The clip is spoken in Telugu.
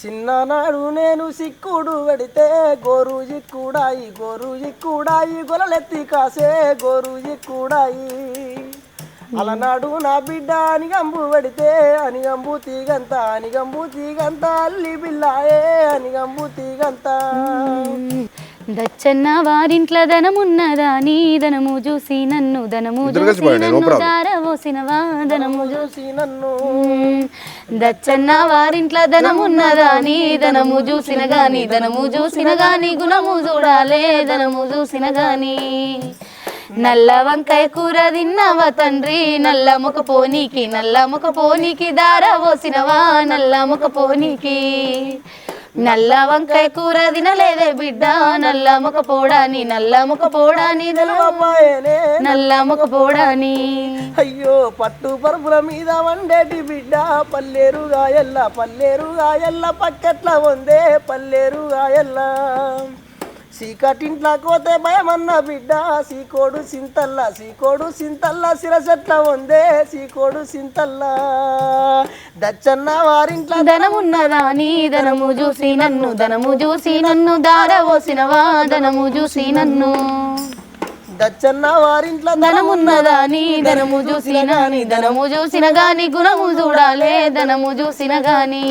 చిన్ననాడు నేను సిక్కుడు పెడితే గోరుజి కూడాయి గోరుజి కూడాయి గొలలెత్తి కాసే గోరుజి కూడాయి అలనాడు నా బిడ్డ అనిగంబు పెడితే అనిగంబు తీగంత అనిగంబు తీగంత అల్లి బిల్లాయే అనిగంబు తీగంత. దచ్చన్న వారింట్ల ధనమున్నదా? నీ ధనము చూసి నన్ను ధనము చూసి నన్ను. దారవోసినవా ధనము చూసి నన్ను. దచ్చన్న వారింట్ల ధనమున్నదా? నీ ధనము చూసిన గాని ధనము చూసిన గాని గుణము చూడాలే ధనము చూసిన గాని. నల్ల వంకాయ కూర తిన్నావా తండ్రి? నల్ల ముఖ పోనీకి నల్ల ముఖ పోనీకి దార పోసినవా నల్ల ముఖ పోనీకి నల్ల వంకాయ కూర తినలేదే బిడ్డ. నల్ల ముఖ పోడాని నల్ల ముఖ పోడాని నల్ల ముఖ పోడాని. అయ్యో పట్టు పరుపుల మీద వండేటి బిడ్డ. పల్లేరు గాయల్ల పల్లేరు గాయల్ల పక్కెట్ల వందే పల్లేరు గాయల్ల సీకటింట్ల కోతే భయమన్న బిడ్డ. సీకోడు సింతల్ల సీకోడు సింతల్ల సిరసెట్ల వందే సీకోడు సింతల్ల. దచ్చన్న వారింట్ల ధనమున్నదా నీ ధనము చూసి నన్ను ధనము చూసి నన్ను దారవోసినవా ధనము చూసి నన్ను. దచ్చన్న వారింట్ల ధనమున్నదా నీ ధనము చూసిన గాని ధనము చూసిన గాని గుణము చూడాలే ధనము చూసిన గాని.